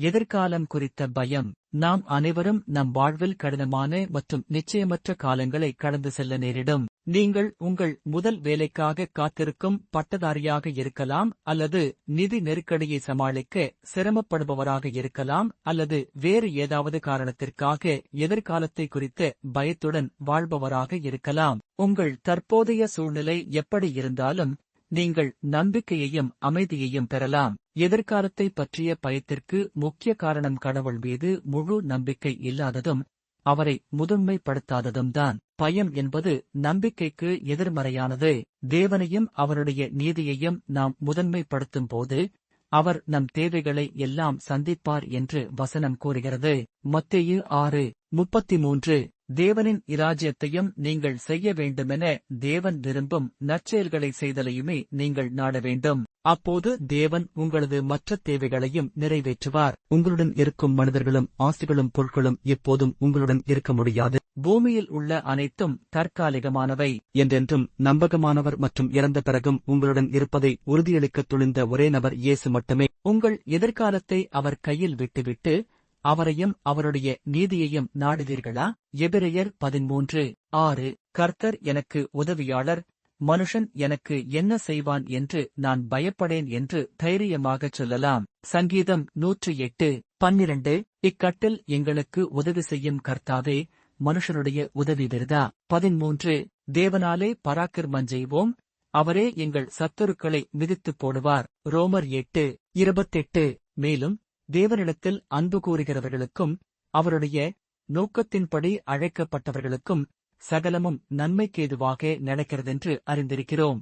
எதிர்காலம் குறித்த பயம் நாம் அனைவரும் நம் வாழ்வில் கடினமான மற்றும் நிச்சயமற்ற காலங்களை கடந்து செல்ல நேரிடும். நீங்கள் உங்கள் முதல் வேலைக்காக காத்திருக்கும் பட்டதாரியாக இருக்கலாம் அல்லது நிதி நெருக்கடியை சமாளிக்க சிரமப்படுபவராக இருக்கலாம் அல்லது வேறு ஏதாவது காரணத்திற்காக எதிர்காலத்தை குறித்த பயத்துடன் வாழ்பவராக இருக்கலாம். உங்கள் தற்போதைய சூழ்நிலை எப்படி இருந்தாலும் நீங்கள் நம்பிக்கையையும் அமைதியையும் பெறலாம். எதிர்காலத்தை பற்றிய பயத்திற்கு முக்கிய காரணம் கடவுள் மீது முழு நம்பிக்கை இல்லாததும் அவரை முதன்மைப்படுத்தாததும் தான் பயம் என்பது நம்பிக்கைக்கு எதிர்மறையானது. தேவனையும் அவருடைய நீதியையும் நாம் முதன்மைப்படுத்தும் போது அவர் நம் தேவைகளை எல்லாம் சந்திப்பார் என்று வசனம் கூறுகிறது. மத்தேயு ஆறு முப்பத்தி மூன்று. தேவனின் இராஜ்யத்தையும் நீங்கள் செய்ய வேண்டுமென தேவன் விரும்பும் நற்செயல்களை செய்தலையுமே நீங்கள் நாட வேண்டும். அப்போது தேவன் உங்களது மற்ற தேவைகளையும் நிறைவேற்றுவார். உங்களுடன் இருக்கும் மனிதர்களும் ஆசைகளும் பொருட்களும் எப்போதும் உங்களுடன் இருக்க முடியாது. பூமியில் உள்ள அனைத்தும் தற்காலிகமானவை. என்றென்றும் நம்பகமானவர் மற்றும் இறந்த பிறகும் உங்களுடன் இருப்பதை உறுதியளிக்க துணிந்த ஒரே நபர் இயேசு மட்டுமே. உங்கள் எதிர்காலத்தை அவர் கையில் விட்டுவிட்டு அவரையும் அவருடைய நீதியையும் நாடுவீர்களா? எபிரையர் பதிமூன்று ஆறு. கர்த்தர் எனக்கு உதவியாளர். மனுஷன் எனக்கு என்ன செய்வான் என்று நான் பயப்படேன் என்று தைரியமாகச் சொல்லலாம். சங்கீதம் நூற்று எட்டு. பன்னிரண்டு. இக்கட்டில் எங்களுக்கு உதவி செய்யும் கர்த்தாவே மனுஷனுடைய உதவி விருதா? பதிமூன்று தேவனாலே பராக்கிரமம் செய்வோம். அவரே எங்கள் சத்துருக்களை மிதித்துப் போடுவார். ரோமர் எட்டு. இருபத்தெட்டு. மேலும் தேவனிடத்தில் அன்பு கூறுகிறவர்களுக்கும் அவருடைய நோக்கத்தின்படி அழைக்கப்பட்டவர்களுக்கும் சகலமும் நன்மைக்கேதுவாக நடக்கிறதென்று அறிந்திருக்கிறோம்.